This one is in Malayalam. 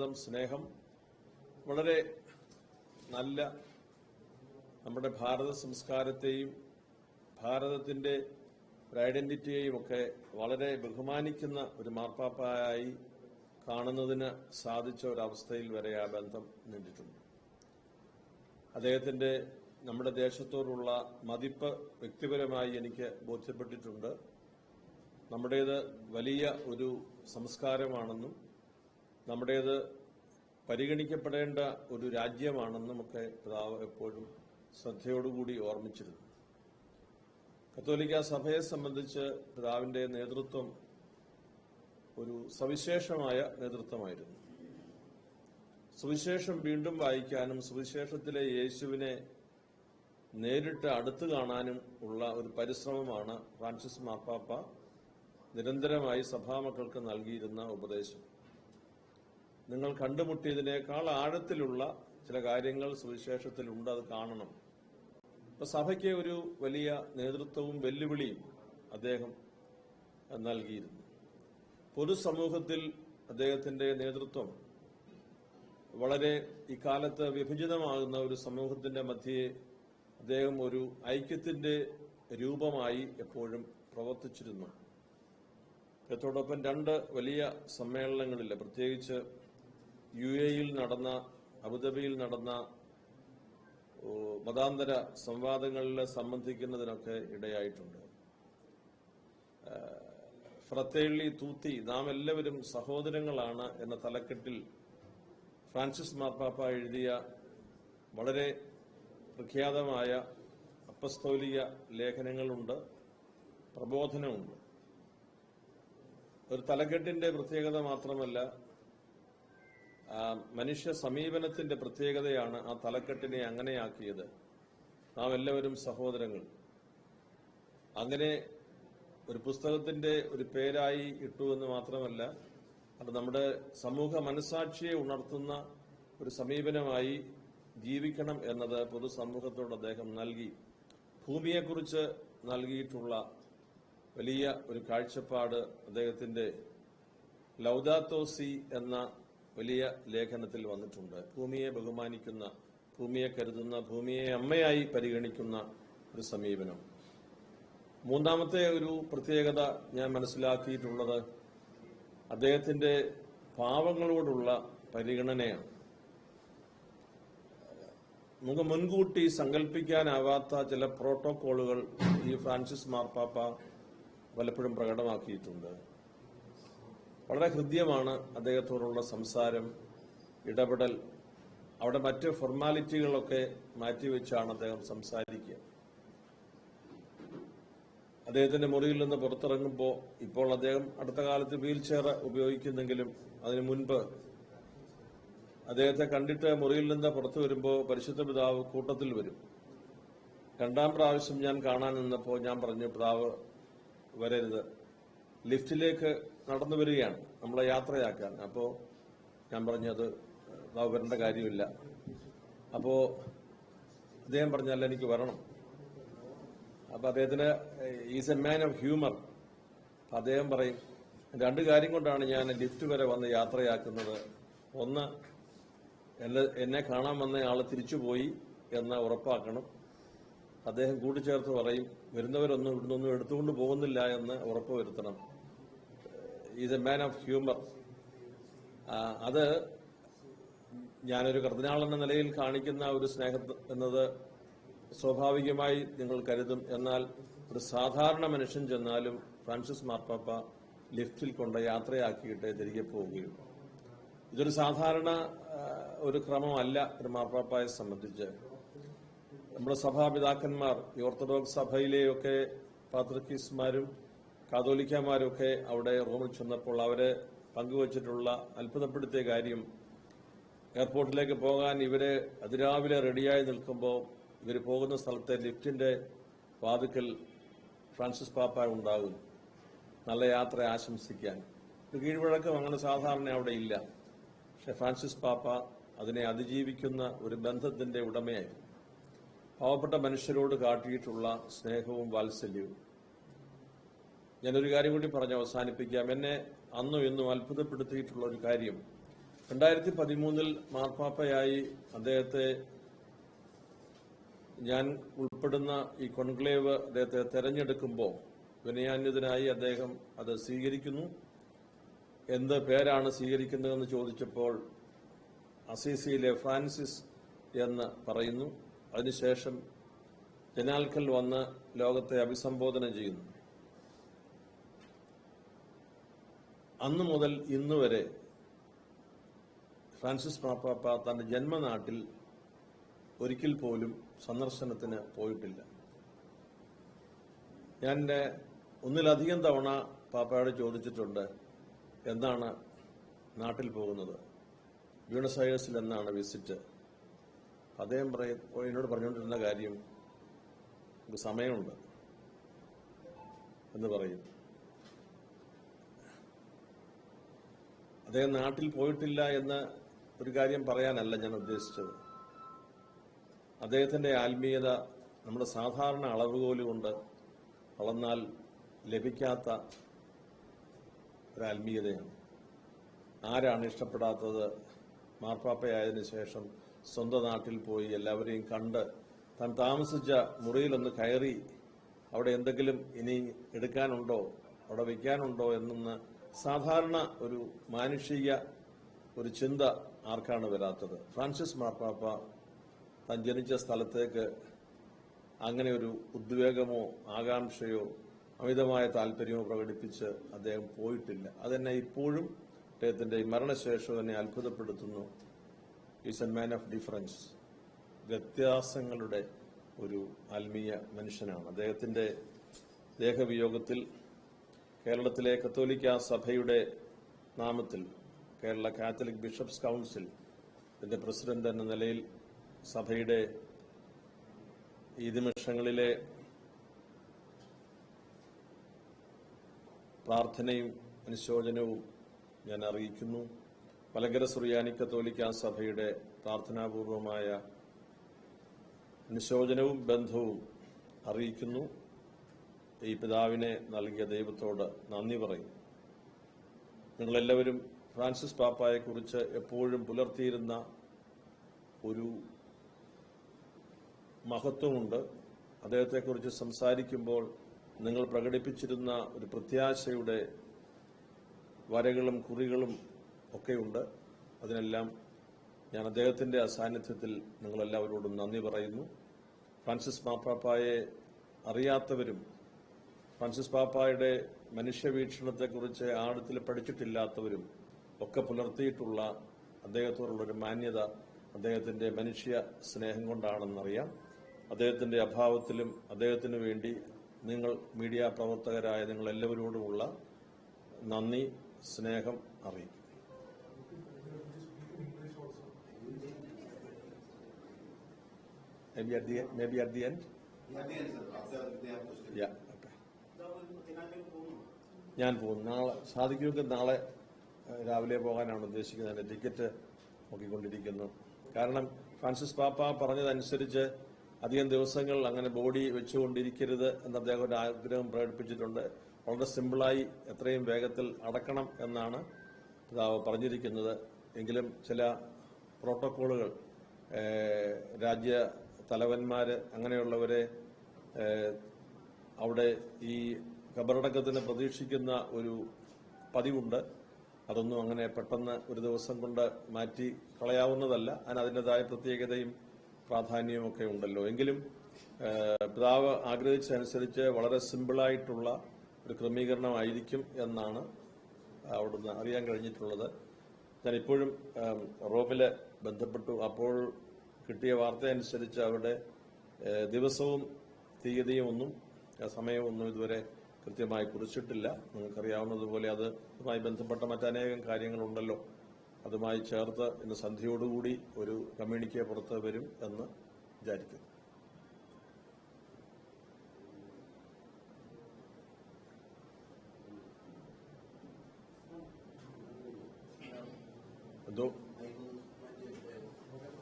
സൗഹൃദം സ്നേഹം വളരെ നല്ല നമ്മുടെ ഭാരത സംസ്കാരത്തെയും ഭാരതത്തിന്റെ ഒരു ഐഡന്റിറ്റിയെയും ഒക്കെ വളരെ ബഹുമാനിക്കുന്ന ഒരു മാർപ്പാപ്പായി കാണുന്നതിന് സാധിച്ച ഒരവസ്ഥയിൽ വരെ ആ ബന്ധം നീണ്ടിട്ടുണ്ട്. അദ്ദേഹത്തിന്റെ നമ്മുടെ ദേശത്തോടുള്ള മതിപ്പ് വ്യക്തിപരമായി എനിക്ക് ബോധ്യപ്പെട്ടിട്ടുണ്ട്. നമ്മുടേത് വലിയ ഒരു സംസ്കാരമാണെന്നും നമ്മുടേത് പരിഗണിക്കപ്പെടേണ്ട ഒരു രാജ്യമാണെന്ന് നമുക്ക് പിതാവ് എപ്പോഴും ശ്രദ്ധയോടുകൂടി ഓർമ്മിച്ചിരുന്നു. കത്തോലിക്ക സഭയെ സംബന്ധിച്ച് പിതാവിന്റെ നേതൃത്വം ഒരു സവിശേഷമായ നേതൃത്വമായിരുന്നു. സുവിശേഷം വീണ്ടും വായിക്കാനും സുവിശേഷത്തിലെ യേശുവിനെ നേരിട്ട് അടുത്തു കാണാനും ഉള്ള ഒരു പരിശ്രമമാണ് ഫ്രാൻസിസ് മാർപ്പാപ്പ നിരന്തരമായി സഭാമക്കൾക്ക് നൽകിയിരുന്ന ഉപദേശം. നിങ്ങൾ കണ്ടുമുട്ടിയതിനേക്കാൾ ആഴത്തിലുള്ള ചില കാര്യങ്ങൾ സുവിശേഷത്തിലുണ്ട് അത് കാണണം. ഇപ്പൊ സഭയ്ക്ക് ഒരു വലിയ നേതൃത്വവും വെല്ലുവിളിയും അദ്ദേഹം നൽകിയിരുന്നു. പൊതുസമൂഹത്തിൽ അദ്ദേഹത്തിന്റെ നേതൃത്വം വളരെ ഇക്കാലത്ത് വിഭജിതമാകുന്ന ഒരു സമൂഹത്തിന്റെ മധ്യേ അദ്ദേഹം ഒരു ഐക്യത്തിന്റെ രൂപമായി എപ്പോഴും പ്രവർത്തിച്ചിരുന്നു. അതോടൊപ്പം രണ്ട് വലിയ സമ്മേളനങ്ങളിൽ പ്രത്യേകിച്ച് യു എയിൽ നടന്ന അബുദാബിയിൽ നടന്ന മതാന്തര സംവാദങ്ങളിൽ സംബന്ധിക്കുന്നതിനൊക്കെ ഇടയായിട്ടുണ്ട്. ഫ്രത്തേള്ളി തൂത്തി നാം എല്ലാവരും സഹോദരങ്ങളാണ് എന്ന തലക്കെട്ടിൽ ഫ്രാൻസിസ് മാർപ്പാപ്പ എഴുതിയ വളരെ പ്രഖ്യാതമായ അപ്പസ്തോലിക ലേഖനങ്ങളുണ്ട് പ്രബോധനമുണ്ട്. ഒരു തലക്കെട്ടിന്റെ പ്രത്യേകത മാത്രമല്ല മനുഷ്യ സമീപനത്തിന്റെ പ്രത്യേകതയാണ് ആ തലക്കെട്ടിനെ അങ്ങനെയാക്കിയത്. നാം എല്ലാവരും സഹോദരങ്ങൾ. അങ്ങനെ ഒരു പുസ്തകത്തിന്റെ ഒരു പേരായി ഇട്ടു എന്ന് മാത്രമല്ല അത് നമ്മുടെ സമൂഹ മനസാക്ഷിയെ ഉണർത്തുന്ന ഒരു സമീപനമായി ജീവിക്കണം എന്നത് പൊതുസമൂഹത്തോട് അദ്ദേഹം നൽകി. ഭൂമിയെക്കുറിച്ച് നൽകിയിട്ടുള്ള വലിയ ഒരു കാഴ്ചപ്പാട് അദ്ദേഹത്തിന്റെ ലൗദാത്തോസി എന്ന വലിയ ലേഖനത്തിൽ വന്നിട്ടുണ്ട്. ഭൂമിയെ ബഹുമാനിക്കുന്ന ഭൂമിയെ കരുതുന്ന ഭൂമിയെ അമ്മയായി പരിഗണിക്കുന്ന ഒരു സമീപനം. മൂന്നാമത്തെ ഒരു പ്രത്യേകത ഞാൻ മനസ്സിലാക്കിയിട്ടുള്ളത് അദ്ദേഹത്തിന്റെ പാവങ്ങളോടുള്ള പരിഗണനയാണ്. നമുക്ക് മുൻകൂട്ടി സങ്കല്പിക്കാനാവാത്ത ചില പ്രോട്ടോകോളുകൾ ഈ ഫ്രാൻസിസ് മാർപ്പാപ്പ പലപ്പോഴും പ്രകടമാക്കിയിട്ടുണ്ട്. വളരെ ഹൃദ്യമാണ് അദ്ദേഹത്തോടുള്ള സംസാരം ഇടപെടൽ. അവിടെ മറ്റ് ഫോർമാലിറ്റികളൊക്കെ മാറ്റിവെച്ചാണ് അദ്ദേഹം സംസാരിക്കുക. അദ്ദേഹത്തിന്റെ മുറിയിൽ നിന്ന് പുറത്തിറങ്ങുമ്പോൾ ഇപ്പോൾ അദ്ദേഹം അടുത്ത കാലത്ത് വീൽ ചെയർ ഉപയോഗിക്കുന്നെങ്കിലും അതിനു മുൻപ് അദ്ദേഹത്തെ കണ്ടിട്ട് മുറിയിൽ നിന്ന് പുറത്തു വരുമ്പോൾ പരിശുദ്ധ പിതാവ് കൂട്ടത്തിൽ വരും. രണ്ടാം പ്രാവശ്യം ഞാൻ കാണാൻ നിന്നപ്പോൾ ഞാൻ പറഞ്ഞു പിതാവ് വരരുത്. ലിഫ്റ്റിലേക്ക് നടന്നു വരികയാണ് നമ്മളെ യാത്രയാക്കാൻ. അപ്പോൾ ഞാൻ പറഞ്ഞത് അത് വരേണ്ട കാര്യമില്ല. അപ്പോൾ അദ്ദേഹം പറഞ്ഞല്ല എനിക്ക് വരണം. അപ്പൊ അദ്ദേഹത്തിന് is a man of humour അദ്ദേഹം പറയും രണ്ട് കാര്യം കൊണ്ടാണ് ഞാൻ ലിഫ്റ്റ് വരെ വന്ന് യാത്രയാക്കുന്നത്. ഒന്ന് എന്നെ കാണാൻ വന്ന ആൾ തിരിച്ചുപോയി എന്ന് ഉറപ്പാക്കണം. അദ്ദേഹം കൂട്ടിച്ചേർത്ത് പറയും വരുന്നവരൊന്നും ഇവിടുന്നൊന്നും എടുത്തുകൊണ്ട് പോകുന്നില്ല എന്ന് ഉറപ്പ് വരുത്തണം is a man of humour. അത് ഞാനൊരു കർദിനാൾ എന്ന നിലയിൽ കാണിക്കുന്ന ഒരു സ്നേഹം എന്നത് സ്വാഭാവികമായി നിങ്ങൾ കരുതും. എന്നാൽ ഒരു സാധാരണ മനുഷ്യൻ ചെന്നാലും ഫ്രാൻസിസ് മാർപ്പാപ്പ ലിഫ്റ്റിൽ കൊണ്ട് യാത്രയാക്കിയിട്ടേ തിരികെ പോവുകയുള്ളൂ. ഇതൊരു സാധാരണ ഒരു ക്രമമല്ല ഒരു മാർപ്പാപ്പയെ സംബന്ധിച്ച്. നമ്മുടെ സഭാപിതാക്കന്മാർ ഈ ഓർത്തഡോക്സ് സഭയിലെയൊക്കെ പാത്രിക്കീസ്മാരും കാതോലിക്കമാരും ഒക്കെ അവിടെ റോമിൽ ചെന്നപ്പോൾ അവരെ പങ്കുവച്ചിട്ടുള്ള അത്ഭുതപ്പെടുത്തിയ കാര്യം എയർപോർട്ടിലേക്ക് പോകാൻ ഇവർ അതിരാവിലെ റെഡിയായി നിൽക്കുമ്പോൾ ഇവർ പോകുന്ന സ്ഥലത്തെ ലിഫ്റ്റിന്റെ വാതുക്കൽ ഫ്രാൻസിസ് പാപ്പ ഉണ്ടാകും. നല്ല യാത്ര ആശംസിക്കാൻ. ഒരു കീഴ്വഴക്കം അങ്ങനെ സാധാരണ അവിടെ ഇല്ല. പക്ഷെ ഫ്രാൻസിസ് പാപ്പ അതിനെ അതിജീവിക്കുന്ന ഒരു ബന്ധത്തിന്റെ ഉടമയായി പാവപ്പെട്ട മനുഷ്യരോട് കാട്ടിയിട്ടുള്ള സ്നേഹവും വാത്സല്യവും. ഞാനൊരു കാര്യം കൂടി പറഞ്ഞ് അവസാനിപ്പിക്കാം. എന്നെ അന്നും ഇന്നും അത്ഭുതപ്പെടുത്തിയിട്ടുള്ള ഒരു കാര്യം. രണ്ടായിരത്തി പതിമൂന്നിൽ മാർപ്പാപ്പയായി അദ്ദേഹത്തെ ഞാൻ ഉൾപ്പെടുന്ന ഈ കോൺക്ലേവ് അദ്ദേഹത്തെ തെരഞ്ഞെടുക്കുമ്പോൾ വിനയാന്യതനായി അദ്ദേഹം അത് സ്വീകരിക്കുന്നു. എന്ത് പേരാണ് സ്വീകരിക്കുന്നതെന്ന് ചോദിച്ചപ്പോൾ അസീസിയിലെ ഫ്രാൻസിസ് എന്ന് പറയുന്നു. അതിനുശേഷം ജനാൽക്കൽ വന്ന് ലോകത്തെ അഭിസംബോധന ചെയ്യുന്നു. അന്നു മുതൽ ഇന്ന് വരെ ഫ്രാൻസിസ് മാപ്പാപ്പ തന്റെ ജന്മനാട്ടിൽ ഒരിക്കൽ പോലും സന്ദർശനത്തിന് പോയിട്ടില്ല. ഞാൻ ഒന്നിലധികം തവണ പാപ്പയോട് ചോദിച്ചിട്ടുണ്ട് എന്താണ് നാട്ടിൽ പോകുന്നത്? ബ്യൂണസ് അയേഴ്സിൽ എന്നാണ് വിസിറ്റ്. അദ്ദേഹം എന്നോട് പറഞ്ഞുകൊണ്ടിരുന്ന കാര്യം സമയമുണ്ട് എന്ന് പറയും. അദ്ദേഹം നാട്ടിൽ പോയിട്ടില്ല എന്ന് ഒരു കാര്യം പറയാനല്ല ഞാൻ ഉദ്ദേശിച്ചത്. അദ്ദേഹത്തിന്റെ ആത്മീയത നമ്മുടെ സാധാരണ അളവുകോൽ കൊണ്ട് ലഭിക്കാത്ത ഒരു ആത്മീയതയാണ് ആരാണ് ഇഷ്ടപ്പെടാത്തത്? മാർപ്പാപ്പയായതിനു ശേഷം സ്വന്തം നാട്ടിൽ പോയി എല്ലാവരെയും കണ്ട് താൻ താമസിച്ച മുറിയിലൊന്ന് കയറി അവിടെ എന്തെങ്കിലും ഇനി എടുക്കാനുണ്ടോ? അവിടെ വയ്ക്കാനുണ്ടോ? എന്നൊന്ന് സാധാരണ ഒരു മാനുഷിക ഒരു ചിന്ത ആർക്കാണ് വരാത്തത്? ഫ്രാൻസിസ് മാർപ്പാപ്പ താൻ ജനിച്ച സ്ഥലത്തേക്ക് അങ്ങനെ ഒരു ഉദ്വേഗമോ ആകാംക്ഷയോ അമിതമായ താല്പര്യമോ പ്രകടിപ്പിച്ച് അദ്ദേഹം പോയിട്ടില്ല. അതെന്നെ ഇപ്പോഴും അദ്ദേഹത്തിന്റെ ഈ മരണശേഷം എന്നെ അത്ഭുതപ്പെടുത്തുന്നു. Is a man of difference വ്യത്യാസങ്ങളുടെ ഒരു ആത്മീയ മനുഷ്യനാണ്. അദ്ദേഹത്തിന്റെ ദേഹവിയോഗത്തിൽ കേരളത്തിലെ കത്തോലിക്ക സഭയുടെ നാമത്തിൽ കേരള കാത്തലിക് ബിഷപ്സ് കൗൺസിൽ ഇതിന്റെ പ്രസിഡന്റ് എന്ന നിലയിൽ സഭയുടെ ഈ നിമിഷങ്ങളിലെ പ്രാർത്ഥനയും അനുശോചനവും ഞാൻ അറിയിക്കുന്നു. മലങ്കര സുറിയാനി കത്തോലിക്ക സഭയുടെ പ്രാർത്ഥനാപൂർവമായ അനുശോചനവും ബന്ധവും അറിയിക്കുന്നു. ഈ പിതാവിനെ നൽകിയ ദൈവത്തോട് നന്ദി പറയും. നിങ്ങളെല്ലാവരും ഫ്രാൻസിസ് പാപ്പായെക്കുറിച്ച് എപ്പോഴും പുലർത്തിയിരുന്ന ഒരു മഹത്വമുണ്ട്. അദ്ദേഹത്തെക്കുറിച്ച് സംസാരിക്കുമ്പോൾ നിങ്ങൾ പ്രകടിപ്പിച്ചിരുന്ന ഒരു പ്രത്യാശയുടെ വരകളും കുറികളും ഒക്കെയുണ്ട്. അതിനെല്ലാം ഞാൻ അദ്ദേഹത്തിന്റെ അസാന്നിധ്യത്തിൽ നിങ്ങളെല്ലാവരോടും നന്ദി പറയുന്നു. ഫ്രാൻസിസ് മാപ്പാപ്പായെ അറിയാത്തവരും ഫ്രാൻസിസ് പാപ്പായുടെ മനുഷ്യവീക്ഷണത്തെക്കുറിച്ച് ആഴത്തിൽ പഠിച്ചിട്ടില്ലാത്തവരും ഒക്കെ പുലർത്തിയിട്ടുള്ള അദ്ദേഹത്തോടുള്ളൊരു മാന്യത അദ്ദേഹത്തിന്റെ മനുഷ്യ സ്നേഹം കൊണ്ടാണെന്നറിയാം അദ്ദേഹത്തിന്റെ അഭാവത്തിലും അദ്ദേഹത്തിന് വേണ്ടി നിങ്ങൾ മീഡിയ പ്രവർത്തകരായ നിങ്ങൾ എല്ലാവരോടുമുള്ള നന്ദി സ്നേഹം അറിയിക്കും Maybe at the maybe at the end. Yeah. ഞാൻ പോകും നാളെ സാധിക്കുമെങ്കിൽ നാളെ രാവിലെ പോകാനാണ് ഉദ്ദേശിക്കുന്നത്. എന്റെ ടിക്കറ്റ് നോക്കിക്കൊണ്ടിരിക്കുന്നു. കാരണം ഫ്രാൻസിസ് പാപ്പ പറഞ്ഞതനുസരിച്ച് അധികം ദിവസങ്ങൾ അങ്ങനെ ബോഡി വെച്ചുകൊണ്ടിരിക്കരുത് എന്ന് അദ്ദേഹം ഒരു ആഗ്രഹം പ്രകടിപ്പിച്ചിട്ടുണ്ട്. വളരെ സിമ്പിളായി എത്രയും വേഗത്തിൽ അടക്കണം എന്നാണ് പറഞ്ഞിരിക്കുന്നത്. എങ്കിലും ചില പ്രോട്ടോക്കോളുകൾ രാജ്യ തലവന്മാർ അങ്ങനെയുള്ളവരെ അവിടെ ഈ ഖബറടക്കത്തിന് പ്രതീക്ഷിക്കുന്ന ഒരു പതിവുണ്ട്. അതൊന്നും അങ്ങനെ പെട്ടെന്ന് ഒരു ദിവസം കൊണ്ട് മാറ്റി കളയാവുന്നതല്ല. അതിന് അതിന്റെതായ പ്രത്യേകതയും പ്രാധാന്യവും ഒക്കെ ഉണ്ടല്ലോ. എങ്കിലും പിതാവ് ആഗ്രഹിച്ചതനുസരിച്ച് വളരെ സിമ്പിളായിട്ടുള്ള ഒരു ക്രമീകരണമായിരിക്കും എന്നാണ് അവിടുന്ന് അറിയാൻ കഴിഞ്ഞിട്ടുള്ളത്. ഞാൻ ഇപ്പോഴും റോമിൽ ബന്ധപ്പെട്ടു. അപ്പോൾ കിട്ടിയ വാർത്തയനുസരിച്ച് അവിടെ ദിവസവും തീയതിയും ഒന്നും സമയമൊന്നും ഇതുവരെ കൃത്യമായി കുറിച്ചിട്ടില്ല. നിങ്ങൾക്കറിയാവുന്നതുപോലെ അത് അതുമായി ബന്ധപ്പെട്ട മറ്റനേകം കാര്യങ്ങളുണ്ടല്ലോ. അതുമായി ചേർത്ത് ഇന്ന് സന്ധ്യയോടുകൂടി ഒരു കമ്മ്യൂണിക്കെ പുറത്ത് വരും എന്ന് വിചാരിക്കുന്നു. എന്തോ?